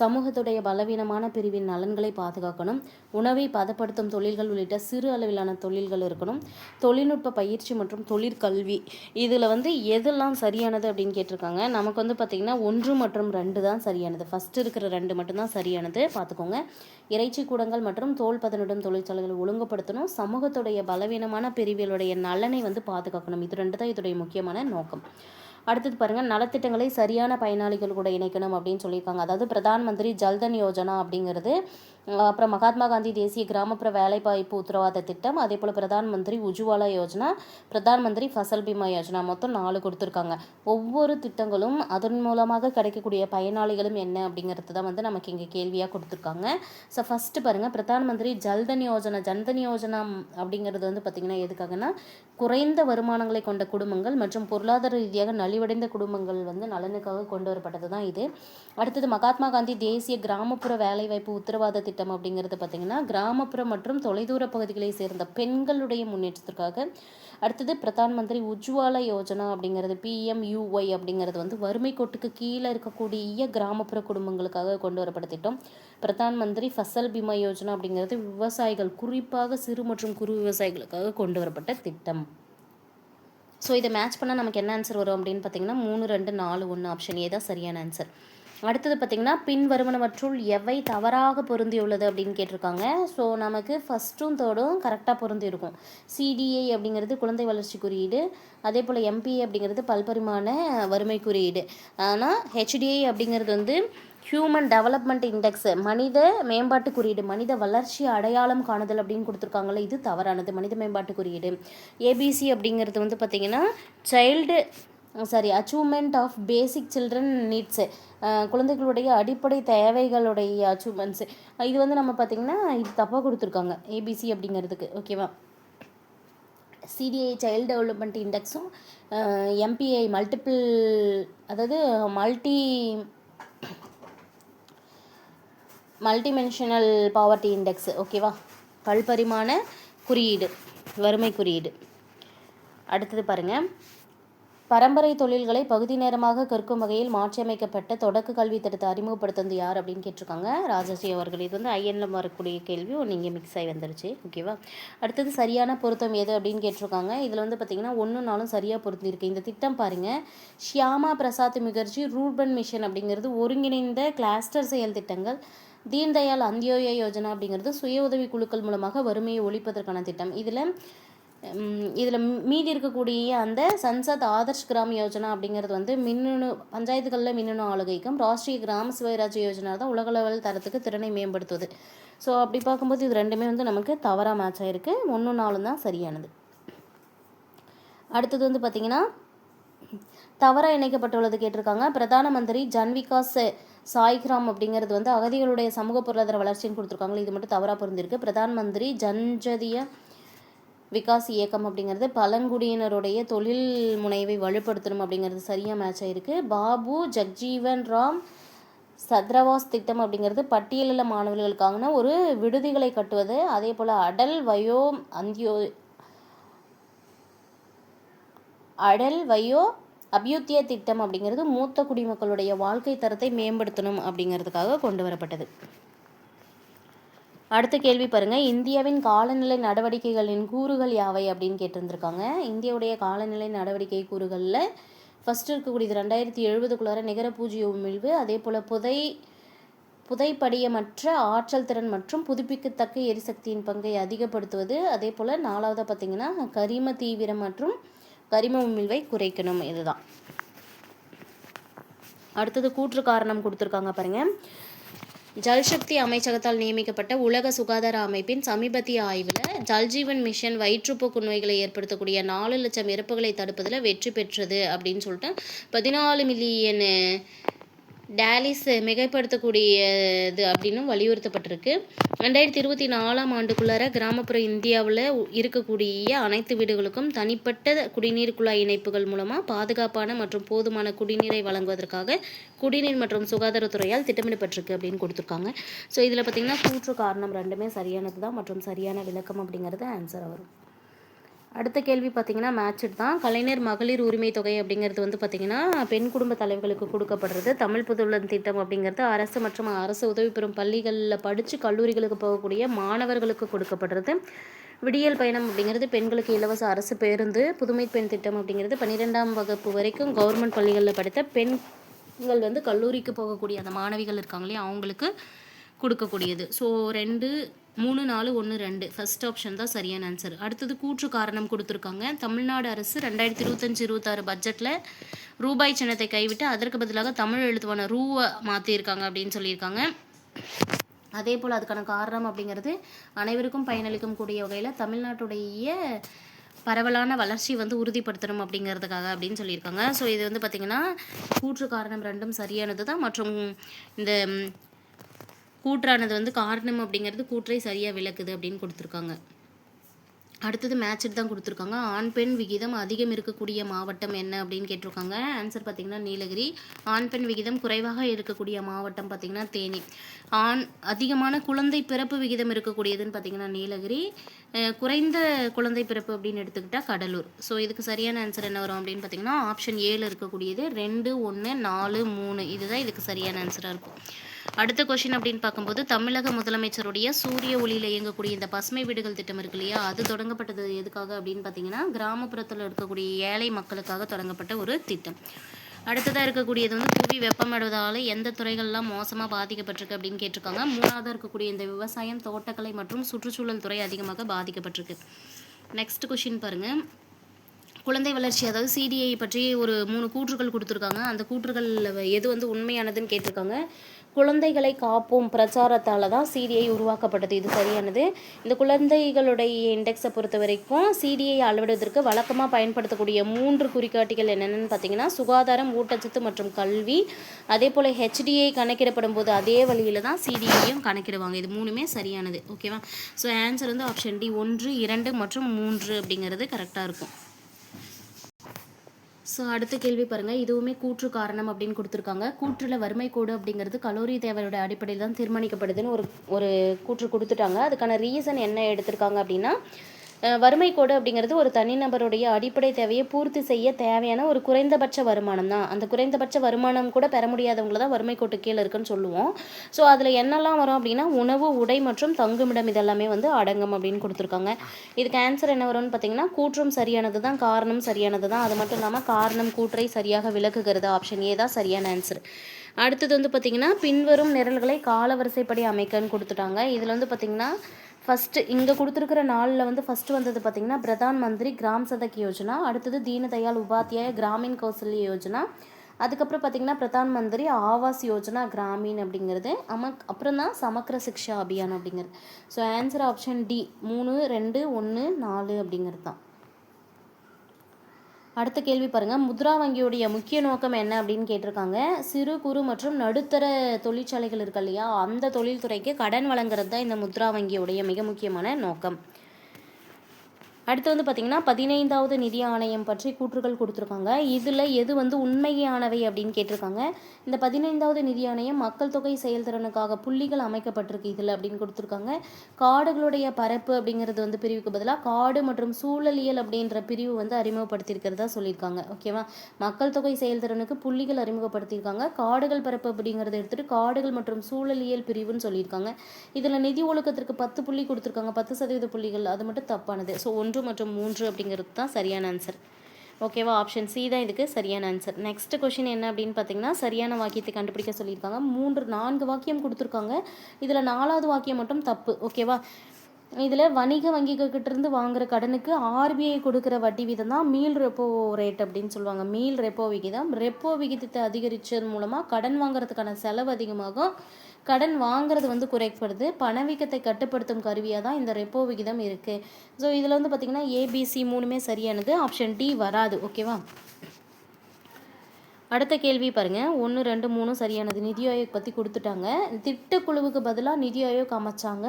சமூகத்துடைய பலவீனமான பிரிவின் நலன்களை பாதுகாக்கணும். உணவை பதப்படுத்தும் தொழில்கள் உள்ளிட்ட சிறு அளவிலான தொழில்கள் இருக்கணும். தொழில்நுட்ப பயிற்சி மற்றும் தொழிற்கல்வி. இதில் வந்து எதெல்லாம் சரியானது அப்படின்னு கேட்டிருக்காங்க. நமக்கு வந்து பார்த்திங்கன்னா ஒன்று மற்றும் ரெண்டு தான் சரியானது. ஃபஸ்ட்டு இருக்கிற ரெண்டு மட்டும்தான் சரியானது. பார்த்து பார்த்துக்கோங்க இறைச்சி கூடங்கள் மற்றும் தோல் பதனிடும் தொழிற்சாலைகளை ஒழுங்குபடுத்தணும். சமூகத்துடைய பலவீனமான பிரிவுகளுடைய நலனை வந்து பாதுகாக்கணும். இது ரெண்டு தான் இதோடைய முக்கியமான நோக்கம். அடுத்தது பாருங்கள் நலத்திட்டங்களை சரியான பயனாளிகள் கூட இணைக்கணும் அப்படின்னு சொல்லியிருக்காங்க. அதாவது பிரதான் மந்திரி ஜல்தன் யோஜனா அப்படிங்கிறது அப்புறம் மகாத்மா காந்தி தேசிய கிராமப்புற வேலைவாய்ப்பு உத்தரவாத திட்டம் அதே போல் பிரதான் மந்திரி உஜ்வாலா யோஜனா பிரதான் மந்திரி ஃபசல் பீமா யோஜனா மொத்தம் நாலு கொடுத்துருக்காங்க. ஒவ்வொரு திட்டங்களும் அதன் மூலமாக கிடைக்கக்கூடிய பயனாளிகளும் என்ன அப்படிங்கிறது தான் வந்து நமக்கு இங்கே கேள்வியாக கொடுத்துருக்காங்க. ஸோ ஃபஸ்ட்டு பாருங்கள் பிரதான் மந்திரி ஜல்தன் யோஜனா ஜன்தன் யோஜனா அப்படிங்கிறது வந்து பார்த்திங்கன்னா எதுக்காகனா குறைந்த வருமானங்களை கொண்ட குடும்பங்கள் மற்றும் பொருளாதார ரீதியாக நலிவடைந்த குடும்பங்கள் வந்து நலனுக்காக கொண்டு வரப்பட்டது தான் இது. அடுத்தது மகாத்மா காந்தி தேசிய கிராமப்புற வேலைவாய்ப்பு உத்தரவாத திட்டம் அப்படிங்கிறது பார்த்திங்கன்னா கிராமப்புற மற்றும் தொலைதூர பகுதிகளை சேர்ந்த பெண்களுடைய முன்னேற்றத்திற்காக. அடுத்தது பிரதான் மந்திரி உஜ்வாலா யோஜனா அப்படிங்கிறது பிஎம்யூஒய் அப்படிங்கிறது வந்து வறுமை கோட்டுக்கு கீழே இருக்கக்கூடிய கிராமப்புற குடும்பங்களுக்காக கொண்டு வரப்பட்ட திட்டம் பிரதான் மந்திரி ஃபசல் பீமா யோஜனா அப்படிங்கிறது விவசாயிகள் குறிப்பாக சிறு மற்றும் குறு விவசாயிகளுக்காக கொண்டு வரப்பட்ட திட்டம். ஸோ இதை மேட்ச் பண்ணால் நமக்கு என்ன ஆன்சர் வரும் அப்படின்னு பார்த்தீங்கன்னா மூணு ரெண்டு நாலு ஒன்று ஆப்ஷன் ஏ தான் சரியான ஆன்சர் அடுத்தது பார்த்திங்கன்னா பின் வருவனவற்றுள் எவை தவறாக பொருந்தியுள்ளது அப்படின்னு கேட்டிருக்காங்க. ஸோ நமக்கு ஃபஸ்ட்டும் தேர்டும் கரெக்டாக பொருந்தி இருக்கும் சிடிஏ அப்படிங்கிறது குழந்தை வளர்ச்சி குறியீடு. அதே போல் எம்பிஏ அப்படிங்கிறது பல்பரிமாண வறுமை குறியீடு. ஆனால் ஹெச்டிஐ அப்படிங்கிறது வந்து ஹியூமன் டெவலப்மெண்ட் இண்டெக்ஸ் மனித மேம்பாட்டு குறியீடு மனித வளர்ச்சி அடையாளம் காணுதல் அப்படின்னு கொடுத்துருக்காங்களே இது தவறானது. மனித மேம்பாட்டு குறியீடு. ஏபிசி அப்படிங்கிறது வந்து பார்த்திங்கன்னா child sorry achievement of basic children needs குழந்தைகளுடைய அடிப்படை தேவைகளுடைய அச்சீவ்மெண்ட்ஸு இது வந்து நம்ம பார்த்திங்கன்னா இது தப்பாக கொடுத்துருக்காங்க ஏபிசி அப்படிங்கிறதுக்கு ஓகேவா சிடிஐ சைல்டு டெவலப்மெண்ட் இண்டெக்ஸும் எம்பிஐ மல்டிபிள் அதாவது மல்டி மல்டிமென்ஷனல் பாவர்ட்டி இண்டெக்ஸ் ஓகேவா பல்பரிமாண குறியீடு வறுமை குறியீடு. அடுத்தது பாருங்கள் பரம்பரை தொழில்களை பகுதி நேரமாக கற்கும் வகையில் மாற்றியமைக்கப்பட்ட தொடக்க கல்வி திட்டத்தை அறிமுகப்படுத்துவது யார் அப்படின்னு கேட்டிருக்காங்க. ராஜஸ்ரீ அவர்கள். இது வந்து ஐஎன்எம் வரக்கூடிய கேள்வி. ஒன்று இங்கே மிக்ஸ் ஆகி வந்துருச்சு. ஓகேவா அடுத்தது சரியான பொருத்தம் எது அப்படின்னு கேட்டிருக்காங்க. இதில் வந்து பார்த்திங்கன்னா ஒன்று நாளும் சரியாக பொருந்திருக்கு இந்த திட்டம் பாருங்கள் ஷியாமா பிரசாத் முகர்ஜி ரூர்பன் மிஷன் அப்படிங்கிறது ஒருங்கிணைந்த கிளாஸ்டர் செயல் திட்டங்கள். தீன்தயாள் அந்தியோய யோஜனா அப்படிங்கிறது சுய உதவி குழுக்கள் மூலமாக வறுமையை ஒழிப்பதற்கான திட்டம். இதில் இதில் மீதி இருக்கக்கூடிய அந்த சன்சத் ஆதர்ஷ் கிராம் யோஜனா அப்படிங்கிறது வந்து மின்னணு பஞ்சாயத்துகளில் மின்னணு ஆளுகைக்கும் ராஷ்ட்ரிய கிராம ஸ்வராஜ் யோஜனா தான் உலகளவில் தரத்துக்கு திறனை மேம்படுத்துவது ஸோ அப்படி பார்க்கும்போது இது ரெண்டுமே வந்து நமக்கு தவறாக மேட்ச் ஆகிருக்கு ஒன்று நாலும் தான் சரியானது. அடுத்தது வந்து பார்த்திங்கன்னா தவறாக இணைக்கப்பட்டுள்ளது கேட்டிருக்காங்க. பிரதான மந்திரி ஜன் விகாஸ் சாய்கிராம் அப்படிங்கிறது வந்து அகதிகளுடைய சமூக பொருளாதார வளர்ச்சின்னு கொடுத்துருக்காங்க. இது மட்டும் தவறாக பொருந்திருக்கு பிரதான் மந்திரி ஜன்ஜதிய விகாஸ் இயக்கம் அப்படிங்கிறது பழங்குடியினருடைய தொழில் முனைவை வலுப்படுத்தணும் அப்படிங்கிறது சரியாக மேட்ச் ஆகிருக்கு பாபு ஜக்ஜீவன் ராம் சத்ரவாஸ் திட்டம் அப்படிங்கிறது பட்டியலில் மாணவர்களுக்கான ஒரு விடுதிகளை கட்டுவது. அதே போல் அடல் வயோ அந்தியோ அடல் வயோ அபியுத்திய திட்டம் அப்படிங்கிறது மூத்த குடிமக்களுடைய வாழ்க்கை தரத்தை மேம்படுத்தணும் அப்படிங்கிறதுக்காக கொண்டு வரப்பட்டது. அடுத்த கேள்வி பாருங்கள் இந்தியாவின் காலநிலை நடவடிக்கைகளின் கூறுகள் யாவை அப்படின்னு கேட்டிருந்திருக்காங்க. இந்தியாவுடைய காலநிலை நடவடிக்கை கூறுகளில் ஃபஸ்ட்டு இருக்கக்கூடியது ரெண்டாயிரத்தி எழுபதுக்குள்ளார நிகர பூஜ்ய உமிழ்வு அதே போல் புதை புதைப்படியமற்ற ஆற்றல் திறன் மற்றும் புதுப்பிக்கத்தக்க எரிசக்தியின் பங்கை அதிகப்படுத்துவது அதே போல் நாலாவதாக பார்த்திங்கன்னா கரிம தீவிரம் மற்றும் கரிம உமிழ்வை குறைக்கணும். இதுதான். அடுத்தது கூற்று காரணம் கொடுத்துருக்காங்க பாருங்கள் ஜல்சக்தி அமைச்சகத்தால் நியமிக்கப்பட்ட உலக சுகாதார அமைப்பின் சமீபத்திய ஆய்வில் ஜல்ஜீவன் மிஷன் வயிற்றுப்போக்கு நோய்களை ஏற்படுத்தக்கூடிய நாலு லட்சம் இறப்புகளை தடுப்பதில் வெற்றி பெற்றது அப்படின்னு சொல்லிட்டு பதினாலு மில்லியன் டேலிஸ் மிகைப்படுத்தக்கூடியது அப்படின்னு வலியுறுத்தப்பட்டிருக்கு. ரெண்டாயிரத்தி இருபத்தி நாலாம் ஆண்டுக்குள்ளார கிராமப்புற இந்தியாவில் இருக்கக்கூடிய அனைத்து வீடுகளுக்கும் தனிப்பட்ட குடிநீர் குழாய் இணைப்புகள் மூலமாக பாதுகாப்பான மற்றும் போதுமான குடிநீரை வழங்குவதற்காக குடிநீர் மற்றும் சுகாதாரத்துறையால் திட்டமிடப்பட்டிருக்கு அப்படின்னு கொடுத்துருக்காங்க. ஸோ இதில் பார்த்திங்கன்னா கூற்று காரணம் ரெண்டுமே சரியானது தான் மற்றும் சரியான விளக்கம் அப்படிங்கிறது ஆன்சர் வரும் அடுத்த கேள்வி பார்த்தீங்கன்னா மேட்ச் தான். கலைஞர் மகளிர் உரிமை தொகை அப்படிங்கிறது வந்து பார்த்திங்கன்னா பெண் குடும்ப தலைவர்களுக்கு கொடுக்கப்படுறது. தமிழ் புதுவலன் திட்டம் அப்படிங்கிறது அரசு மற்றும் அரசு உதவி பெறும் பள்ளிகளில் படித்து கல்லூரிகளுக்கு போகக்கூடிய மாணவர்களுக்கு கொடுக்கப்படுறது. விடியல் பயணம் அப்படிங்கிறது பெண்களுக்கு இலவச அரசு பேருந்து புதுமை பெண் திட்டம் அப்படிங்கிறது பன்னிரெண்டாம் வகுப்பு வரைக்கும் கவர்மெண்ட் பள்ளிகளில் படித்த பெண்கள் வந்து கல்லூரிக்கு போகக்கூடிய அந்த மாணவிகள் இருக்காங்களே அவங்களுக்கு கொடுக்கக்கூடியது. ஸோ ரெண்டு மூணு நாலு ஒன்று ரெண்டு. ஃபர்ஸ்ட் ஆப்ஷன் தான் சரியான ஆன்சர் அடுத்தது கூற்று காரணம் கொடுத்துருக்காங்க. தமிழ்நாடு அரசு ரெண்டாயிரத்தி இருபத்தஞ்சி இருபத்தாறு பட்ஜெட்டில் ரூபாய் சின்னத்தை கைவிட்டு அதற்கு பதிலாக தமிழ் எழுத்துவான ரூவை மாற்றியிருக்காங்க அப்படின்னு சொல்லியிருக்காங்க. அதே போல் அதுக்கான காரணம் அப்படிங்கிறது அனைவருக்கும் பயனளிக்கும் கூடிய வகையில் தமிழ்நாட்டுடைய பரவலான வளர்ச்சி வந்து உறுதிப்படுத்தணும் அப்படிங்கிறதுக்காக அப்படின்னு சொல்லியிருக்காங்க. ஸோ இது வந்து பார்த்திங்கன்னா கூற்று காரணம் ரெண்டும் சரியானது தான் மற்றும் இந்த கூற்றானது வந்து காரணம் அப்படிங்கிறது கூற்றை சரியாக விளக்குது அப்படின்னு கொடுத்துருக்காங்க. அடுத்தது மேட்ச் தான் கொடுத்துருக்காங்க. ஆண் பெண் விகிதம் அதிகம் இருக்கக்கூடிய மாவட்டம் என்ன அப்படின்னு கேட்டிருக்காங்க. ஆன்சர் பார்த்திங்கன்னா நீலகிரி. ஆண் பெண் விகிதம் குறைவாக இருக்கக்கூடிய மாவட்டம் பார்த்திங்கன்னா தேனி. ஆண் அதிகமான குழந்தை பிறப்பு விகிதம் இருக்கக்கூடியதுன்னு பார்த்தீங்கன்னா நீலகிரி. குறைந்த குழந்தை பிறப்பு அப்படின்னு எடுத்துக்கிட்டால் கடலூர். ஸோ இதுக்கு சரியான ஆன்சர் என்ன வரும் அப்படின்னு பார்த்தீங்கன்னா ஆப்ஷன் ஏழு இருக்கக்கூடியது ரெண்டு ஒன்று நாலு மூணு. இதுதான் இதுக்கு சரியான ஆன்சராக இருக்கும். அடுத்த கொஷின் அப்படின்னு பார்க்கும்போது தமிழக முதலமைச்சருடைய சூரிய ஒளியில் இயங்கக்கூடிய இந்த பசுமை வீடுகள் திட்டம் இருக்கு இல்லையா? அது தொடங்கப்பட்டது எதுக்காக அப்படின்னு பார்த்தீங்கன்னா கிராமப்புறத்தில் இருக்கக்கூடிய ஏழை மக்களுக்காக தொடங்கப்பட்ட ஒரு திட்டம். அடுத்ததாக இருக்கக்கூடியது வந்து புவி வெப்பமடைவதால் எந்த துறைகள்லாம் மோசமாக பாதிக்கப்பட்டிருக்கு அப்படின்னு கேட்டிருக்காங்க. மூணாவதாக இருக்கக்கூடிய இந்த விவசாயம் தோட்டக்கலை மற்றும் சுற்றுச்சூழல் துறை அதிகமாக பாதிக்கப்பட்டிருக்கு. நெக்ஸ்ட் கொஷின் பாருங்கள் குழந்தை வளர்ச்சி அதாவது சிடிஐ பற்றி ஒரு மூணு கூற்றுகள் கொடுத்துருக்காங்க. அந்த கூற்றுகள் எது வந்து உண்மையானதுன்னு கேட்டிருக்காங்க. குழந்தைகளை காப்போம் பிரச்சாரத்தால் தான் சிடிஐ உருவாக்கப்பட்டது. இது சரியானது. இந்த குழந்தைகளுடைய இண்டெக்ஸை பொறுத்த வரைக்கும் சிடிஐ அளவிடுவதற்கு வழக்கமாக பயன்படுத்தக்கூடிய மூன்று குறிகாட்டிகள் என்னென்னு பார்த்தீங்கன்னா சுகாதாரம் ஊட்டச்சத்து மற்றும் கல்வி. அதே போல் ஹெச்டிஐ கணக்கிடப்படும் போது அதே வழியில் தான் சிடிஐயும் கணக்கிடுவாங்க. இது மூணுமே சரியானது. ஓகேவா ஸோ ஆன்சர் வந்து ஆப்ஷன் டி ஒன்று இரண்டு மற்றும் மூன்று அப்படிங்கிறது கரெக்டாக இருக்கும். ஸோ அடுத்த கேள்வி பாருங்கள் இதுவுமே கூற்று காரணம் அப்படின்னு கொடுத்துருக்காங்க. கூற்றில் வறுமை கோடு அப்படிங்கிறது கலோரி தேவையோட அடிப்படையில் தான் தீர்மானிக்கப்படுதுன்னு ஒரு ஒரு கூற்று கொடுத்துட்டாங்க. அதுக்கான ரீசன் என்ன எடுத்திருக்காங்க அப்படின்னா வறுமை கோடு அப்படிங்கிறது ஒரு தனிநபருடைய அடிப்படை தேவையை பூர்த்தி செய்ய தேவையான ஒரு குறைந்தபட்ச வருமானம் தான். அந்த குறைந்தபட்ச வருமானம் கூட பெற முடியாதவங்கள தான் வறுமை கோட்டு கீழே இருக்குன்னு சொல்லுவோம். ஸோ அதில் என்னெல்லாம் வரும் அப்படின்னா உணவு உடை மற்றும் தங்குமிடம் இதெல்லாமே வந்து அடங்கும் அப்படின்னு கொடுத்துருக்காங்க. இதுக்கு ஆன்சர் என்ன வரும்னு பார்த்தீங்கன்னா கூற்றும் சரியானது தான் காரணம் சரியானது தான். அது மட்டும் இல்லாமல் காரணம் கூற்றை சரியாக விளக்குகிறது ஆப்ஷன் ஏ தான் சரியான ஆன்சர் அடுத்தது வந்து பார்த்திங்கன்னா பின்வரும் நிரல்களை காலவரிசைப்படி அமைக்கன்னு கொடுத்துட்டாங்க. இதில் வந்து பார்த்திங்கன்னா ஃபஸ்ட்டு இங்கே கொடுத்துருக்குற நாளில் வந்து ஃபஸ்ட்டு வந்தது பார்த்திங்கன்னா பிரதான் மந்திரி கிராம் சதக் யோஜனா அடுத்தது தீனதயாள் உபாத்யாய கிராமின் கௌசல்ய யோஜனா அதுக்கப்புறம் பார்த்திங்கன்னா பிரதான் மந்திரி ஆவாஸ் யோஜனா கிராமீன் அப்படிங்கிறது அமக் அப்புறம் தான் சமக்கர சிக்ஷா அபியான் அப்படிங்கிறது. ஸோ ஆன்சர் ஆப்ஷன் டி மூணு ரெண்டு ஒன்று நாலு அப்படிங்கிறது தான். அடுத்த கேள்வி பாருங்கள் முத்ரா வங்கியுடைய முக்கிய நோக்கம் என்ன அப்படின்னு கேட்டிருக்காங்க. சிறு குறு மற்றும் நடுத்தர தொழிற்சாலைகள் இருக்கு இல்லையா? அந்த தொழில்துறைக்கு கடன் வழங்குறது தான் இந்த முத்ரா வங்கியுடைய மிக முக்கியமான நோக்கம். அடுத்து வந்து பார்த்திங்கன்னா பதினைந்தாவது நிதி ஆணையம் பற்றி கூற்றுகள் கொடுத்துருக்காங்க. இதில் எது வந்து உண்மையானவை அப்படின்னு கேட்டிருக்காங்க. இந்த பதினைந்தாவது நிதி ஆணையம் மக்கள் தொகை செயல்திறனுக்காக புள்ளிகள் அமைக்கப்பட்டிருக்கு இதில் அப்படின்னு கொடுத்துருக்காங்க. காடுகளுடைய பரப்பு அப்படிங்கிறது வந்து பிரிவுக்கு பதிலாக காடு மற்றும் சூழலியல் அப்படின்ற பிரிவு வந்து அறிமுகப்படுத்தியிருக்கிறதா சொல்லியிருக்காங்க. ஓகேவா மக்கள் தொகை செயல்திறனுக்கு புள்ளிகள் அறிமுகப்படுத்தியிருக்காங்க. காடுகள் பரப்பு அப்படிங்கிறத எடுத்துகிட்டு காடுகள் மற்றும் சூழலியல் பிரிவுன்னு சொல்லியிருக்காங்க. இதில் நிதி ஒழுக்கத்திற்கு பத்து புள்ளி கொடுத்துருக்காங்க. பத்து சதவீத புள்ளிகள். அது மட்டும் தப்பானது. ஸோ ஒன்று ஒன்று மற்றும் மூன்று அப்படிங்கிறது தான் சரியான ஆன்சர் ஓகேவா ஆப்ஷன் சி தான் இதுக்கு சரியான ஆன்சர் நெக்ஸ்ட் கொஷின் என்ன அப்படின்னு பார்த்தீங்கன்னா சரியான வாக்கியத்தை கண்டுபிடிக்க சொல்லியிருக்காங்க. மூன்று நான்கு வாக்கியம் கொடுத்துருக்காங்க. இதில் நாலாவது வாக்கியம் மட்டும் தப்பு. ஓகேவா இதில் வணிக வங்கிகிட்ட வாங்குற கடனுக்கு ஆர்பிஐ கொடுக்குற வட்டி வீதம் தான் மீல் ரெப்போ ரேட் அப்படின்னு சொல்லுவாங்க. மீல் ரெப்போ விகிதம். ரெப்போ விகிதத்தை அதிகரித்தது மூலமாக கடன் வாங்குறதுக்கான செலவு அதிகமாகும். கடன் வாங்குறது வந்து குறைக்கப்படுது. பணவீக்கத்தை கட்டுப்படுத்தும் கருவியாக தான் இந்த ரெப்போ விகிதம் இருக்குது ஸோ இதில் வந்து பார்த்திங்கன்னா ஏபிசி மூணுமே சரியானது. ஆப்ஷன் டி வராது. ஓகேவா அடுத்த கேள்வி பாருங்கள் ஒன்று ரெண்டு மூணும் சரியானது. நிதி ஆயோக் பற்றி கொடுத்துட்டாங்க. திட்டக்குழுவுக்கு பதிலாக நிதி ஆயோக் அமைச்சாங்க.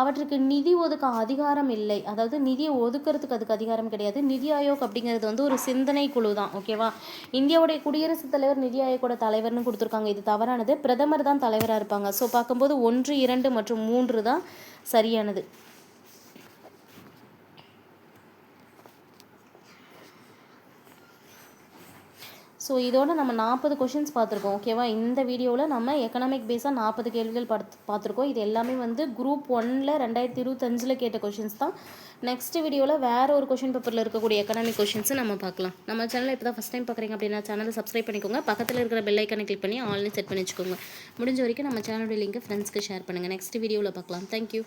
அவற்றுக்கு நிதி ஒதுக்க அதிகாரம் இல்லை. அதாவது நிதியை ஒதுக்கிறதுக்கு அதுக்கு அதிகாரம் கிடையாது. நிதி ஆயோக் அப்படிங்கிறது வந்து ஒரு சிந்தனை குழு தான். ஓகேவா இந்தியாவுடைய குடியரசுத் தலைவர் நிதி ஆயோக்கோட தலைவர்னு கொடுத்துருக்காங்க. இது தவறானது. பிரதமர் தான் தலைவராக இருப்பாங்க. ஸோ பார்க்கும்போது ஒன்று இரண்டு மற்றும் மூன்று தான் சரியானது. ஸோ இதோட நம்ம நாற்பது கொஷின்ஸ் பார்த்துருக்கோம் ஓகேவா இந்த வீடியோவில் நம்ம எக்கனாமிக் பேஸாக நாற்பது கேள்விகள் பார்த்து பார்த்துருக்கோம். இது எல்லாமே வந்து குரூப் ஒனில் ரெண்டாயிரத்தி இருபத்தஞ்சில் கேட்ட கொஷின்ஸ் தான். நெக்ஸ்ட் வீடியோவில் வேறு ஒரு கொஷின் பேப்பரில் இருக்கக்கூடிய எக்கனாமிக் கொஷின்ஸை நம்ம பார்க்கலாம். நம்ம சேனலில் இப்போ தான் ஃபஸ்ட் டைம் பார்க்குறீங்க அப்படின்னா சேனலை சப்ஸ்கிரைப் பண்ணிக்கோங்க. பக்கத்தில் இருக்கிற பெல் ஐக்கனை கிளிக் பண்ணி ஆன்லைன் செட் பண்ணி வச்சுக்கோங்க. முடிஞ்ச வரைக்கும் நம்ம சேனலுடைய லிங்க்கை ஃப்ரெண்ட்ஸ்க்கு ஷேர் பண்ணுங்கள் நெக்ஸ்ட் வீடியோவில் பார்க்கலாம். தேங்க்யூ